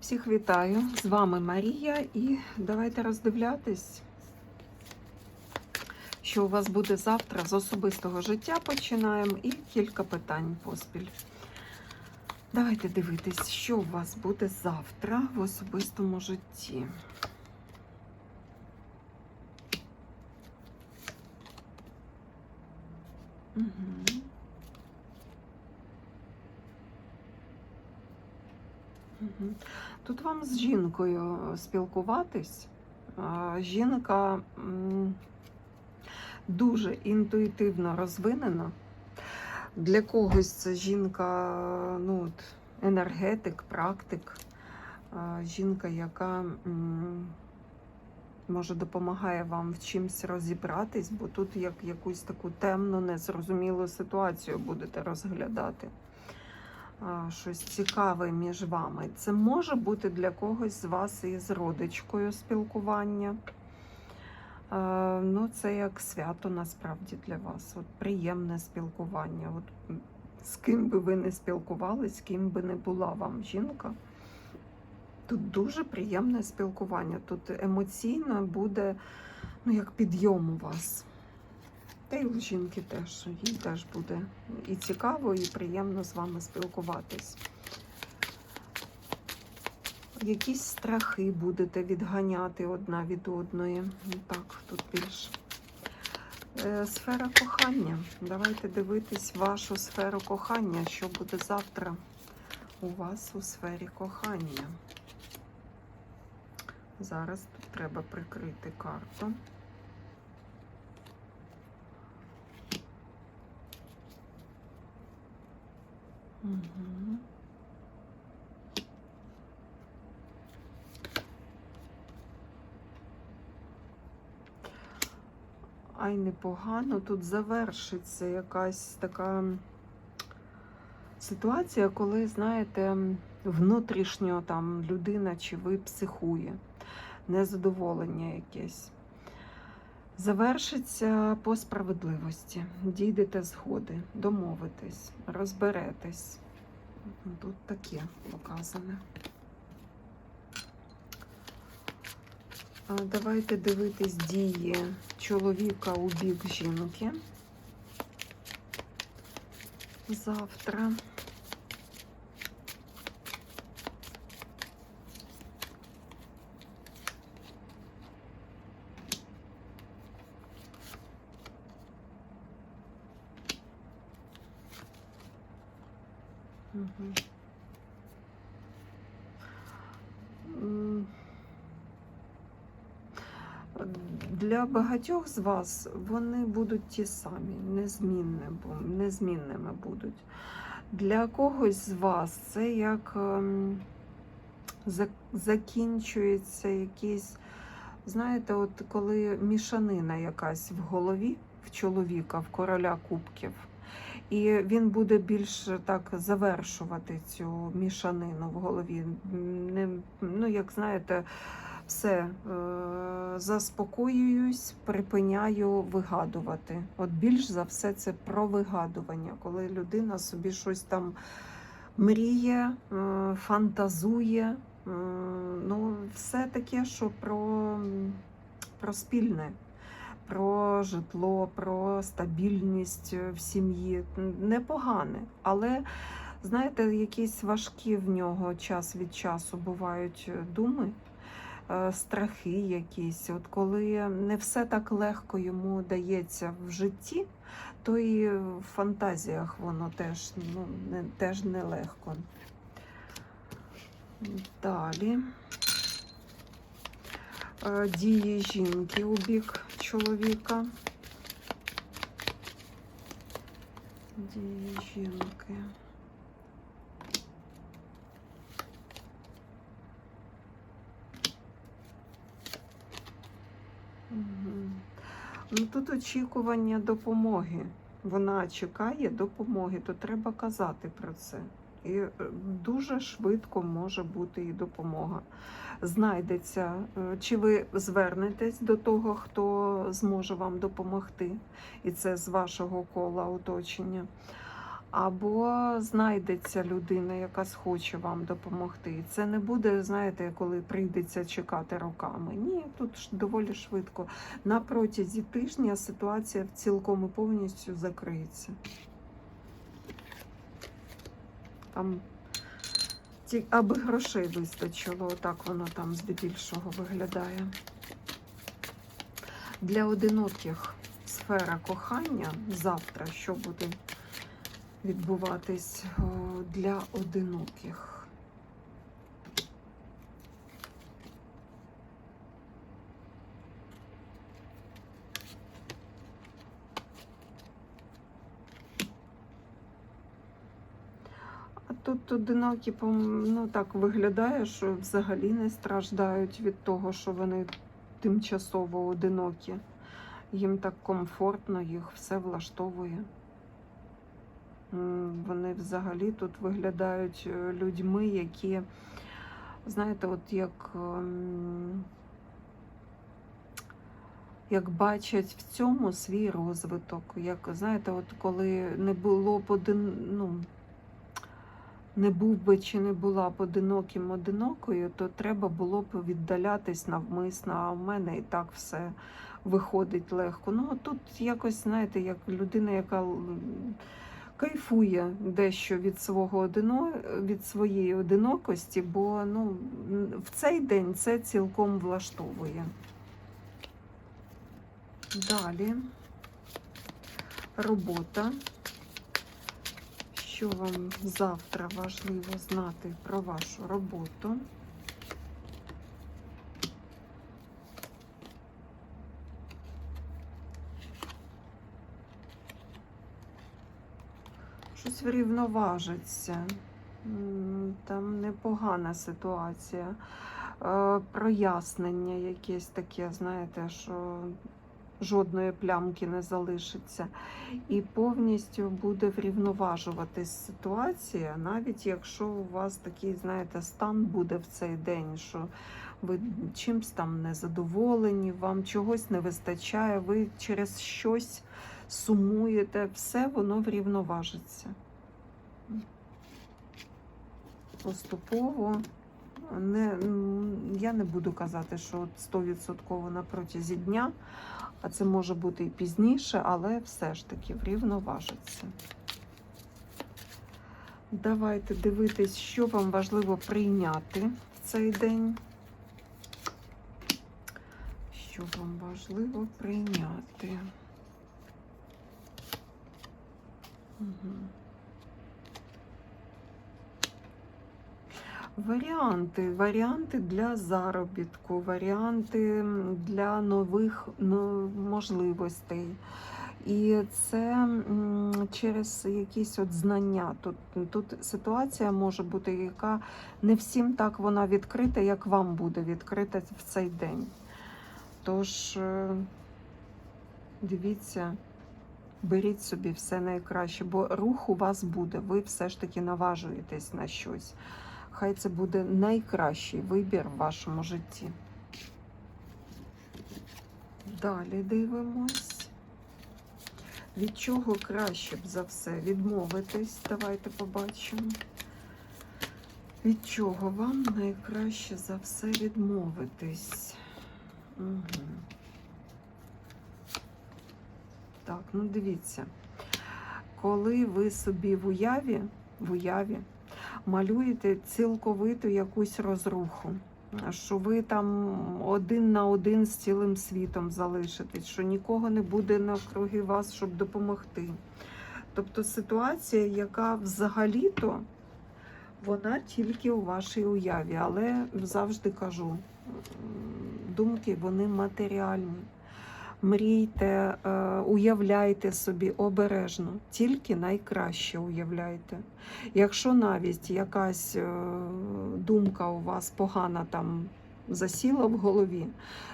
Всіх вітаю! З вами Марія, і давайте роздивлятись, що у вас буде завтра з особистого життя. Починаємо і кілька питань поспіль. Давайте дивитись, що у вас буде завтра в особистому житті. Угу. Тут вам з жінкою спілкуватись. Жінка дуже інтуїтивно розвинена. Для когось це жінка, ну, от, енергетик, практик, жінка, яка може допомагає вам в чимсь розібратись, бо тут як якусь таку темну, незрозумілу ситуацію будете розглядати щось цікаве між вами. Це може бути для когось з вас із родичкою спілкування. Е, Ну, це як свято насправді для вас. От приємне спілкування. От з ким би ви не спілкувались, з ким би не була вам жінка. Тут дуже приємне спілкування. Тут емоційно буде ну, як підйом у вас. Та й у жінки теж, їй теж буде і цікаво, і приємно з вами спілкуватись. Якісь страхи будете відганяти одна від одної. Ну, Так, тут більш. Е, Сфера кохання. Давайте дивитись вашу сферу кохання, що буде завтра у вас у сфері кохання. Зараз тут треба прикрити карту. Ай, непогано. Тут завершиться якась така ситуація, коли, знаєте, внутрішньо там людина чи ви психує, незадоволення якесь. Завершиться по справедливості. Дійдете згоди, домовитесь, розберетесь. Тут таке показане. Давайте дивитись дії чоловіка у бік жінки. Завтра. Для багатьох з вас вони будуть ті самі, незмінними будуть. Для когось з вас це як ем, закінчується якийсь, знаєте, от коли мішанина якась в голові в чоловіка, в короля кубків. І він буде більш так завершувати цю мішанину в голові. Не, ну, як знаєте, все е, заспокоююсь, припиняю вигадувати. От більш за все це про вигадування, коли людина собі щось там мріє, е, фантазує. е, Ну, все таке, що про, про спільне про житло, про стабільність е, в сім'ї. Непогане, але знаєте, якісь важкі в нього час від часу бувають е, думи, е, страхи якісь. От коли не все так легко йому дається в житті, то і в фантазіях воно теж, ну, не, теж нелегко. Далі. Дії жінки у бік чоловіка. Дії жінки. Мгм. Ну, тут очікування допомоги. Вона чекає допомоги, то треба казати про це. І е, дуже швидко може бути і допомога. Знайдеться, е, чи ви звернетесь до того, хто зможе вам допомогти, і це з вашого кола оточення. або знайдеться людина, яка схоче вам допомогти. Це не буде, знаєте, коли прийдеться чекати роками. Ні, тут доволі швидко. На протязі тижня ситуація цілком і повністю закриється. Там аби грошей вистачило, отак воно там здебільшого виглядає. Для одиноких сфера кохання завтра, що буде відбуватись для одиноких. А тут одинокі, ну так виглядає, що взагалі не страждають від того, що вони тимчасово одинокі. Їм так комфортно, їх все влаштовує. Вони взагалі тут виглядають е, людьми, які, знаєте, от як, ем, як бачать в цьому свій розвиток. Як, знаєте, от коли не було б один, ну, не був би чи не була б одиноким одинокою, то треба було б віддалятись навмисно, а в мене і так все виходить легко. Ну, тут якось, знаєте, як людина, яка кайфує дещо від свого одино... від своєї одинокості, бо ну, в цей день це цілком влаштовує. Далі робота. Що вам завтра важливо знати про вашу роботу? Щось врівноважиться. Там непогана ситуація. Е, Прояснення якесь таке, знаєте, що жодної плямки не залишиться. І повністю буде врівноважуватись ситуація, навіть якщо у вас такий, знаєте, стан буде в цей день, що ви чимсь там незадоволені, вам чогось не вистачає, ви через щось сумуєте, все воно врівноважиться. Поступово. Не, я не буду казати, що 100% на протязі дня, а це може бути і пізніше, але все ж таки врівноважиться. Давайте дивитись, що вам важливо прийняти в цей день. Що вам важливо прийняти? Угу. Варіанти, варіанти для заробітку, варіанти для нових ну, можливостей. І це через якісь от знання. Тут, тут ситуація може бути, яка не всім так вона відкрита, як вам буде відкрита в цей день. Тож е, дивіться, беріть собі все найкраще, бо рух у вас буде, ви все ж таки наважуєтесь на щось. Хай це буде найкращий вибір в вашому житті. Далі дивимось. Від чого краще б за все відмовитись? Давайте побачимо. Від чого вам найкраще за все відмовитись? Угу. Так, ну дивіться. Коли ви собі в уяві, в уяві малюєте цілковиту якусь розруху, що ви там один на один з цілим світом залишитесь, що нікого не буде навкруги вас, щоб допомогти. Тобто ситуація, яка взагалі-то вона тільки у вашій уяві, але завжди кажу, думки вони матеріальні. Мрійте, е, уявляйте собі обережно, тільки найкраще уявляйте. Якщо навіть якась е, думка у вас погана там засіла в голові,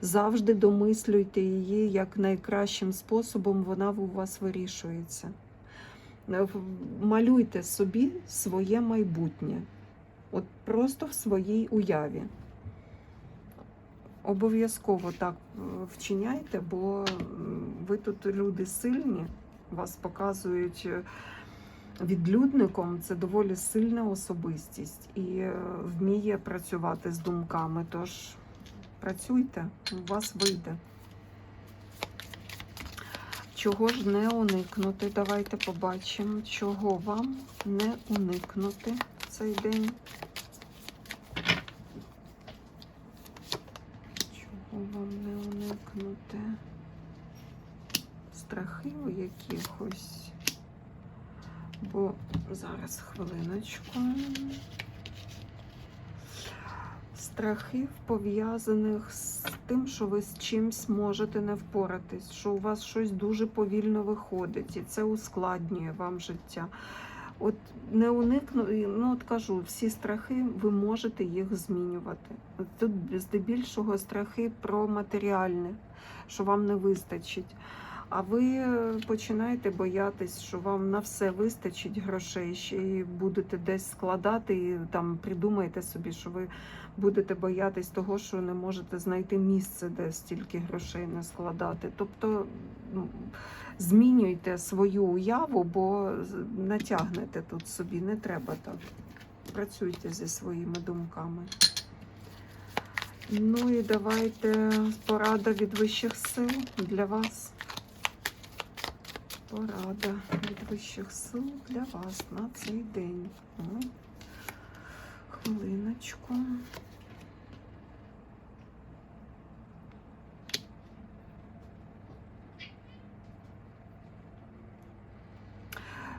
завжди домислюйте її як найкращим способом вона у вас вирішується. Е, Малюйте собі своє майбутнє, от просто в своїй уяві. Обов'язково так е, вчиняйте, бо ви тут люди сильні, вас показують е, відлюдником це доволі сильна особистість і е, вміє працювати з думками. Тож працюйте, у вас вийде. Чого ж не уникнути? Давайте побачимо, чого вам не уникнути цей день. Чого вам не уникнути? Страхів якихось. Бо зараз хвилиночку. Страхів пов'язаних з тим, що ви з чимсь можете не впоратись, що у вас щось дуже повільно виходить, і це ускладнює вам життя. От не уникну, ну от кажу, всі страхи ви можете їх змінювати. От Тут здебільшого страхи про матеріальне, що вам не вистачить. А ви починаєте боятись, що вам на все вистачить грошей, ще й будете десь складати, і там придумаєте собі, що ви будете боятись того, що не можете знайти місце, де стільки грошей не складати. Тобто ну, змінюйте свою уяву, бо натягнете тут собі, не треба так. Працюйте зі своїми думками. Ну і давайте порада від вищих сил для вас. Порада від вищих сил для вас на цей день. О, хвилиночку.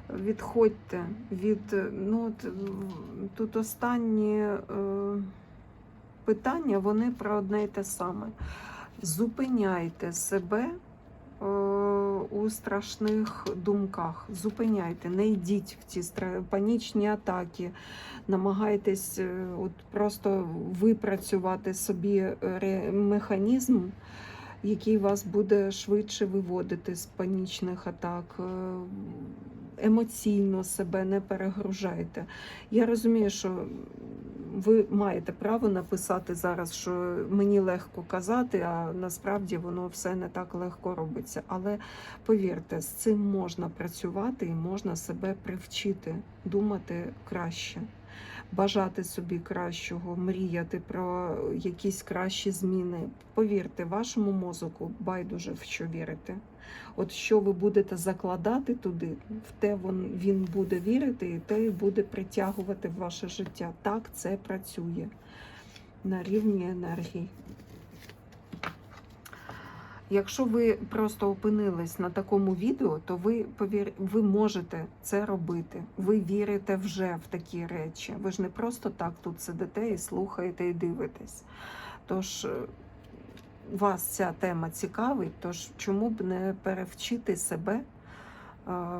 Відходьте від, ну, тут останні е, питання, вони про одне й те саме. Зупиняйте себе у страшних думках. Зупиняйте, не йдіть в ці панічні атаки, намагайтесь е, от просто випрацювати собі е, механізм, який вас буде швидше виводити з панічних атак. Е, Емоційно себе не перегружайте. Я розумію, що ви маєте право написати зараз, що мені легко казати, а насправді воно все не так легко робиться. Але повірте, з цим можна працювати і можна себе привчити, думати краще, бажати собі кращого, мріяти про якісь кращі зміни. Повірте, вашому мозоку байдуже в що вірити. От що ви будете закладати туди, в те він, буде вірити, і те буде притягувати в ваше життя. Так це працює на рівні енергії. Якщо ви просто опинились на такому відео, то ви повір... ви можете це робити. Ви вірите вже в такі речі. Ви ж не просто так тут сидите і слухаєте і дивитесь. Тож е, вас ця тема цікавить, тож чому б не перевчити себе е,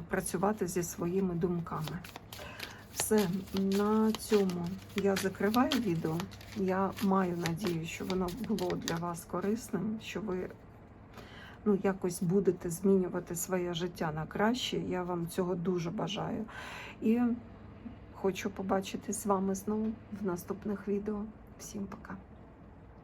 працювати зі своїми думками? Все, на цьому я закриваю відео. Я маю надію, що воно було для вас корисним, що ви ну, якось будете змінювати своє життя на краще. Я вам цього дуже бажаю. І хочу побачити з вами знову в наступних відео. Всім пока!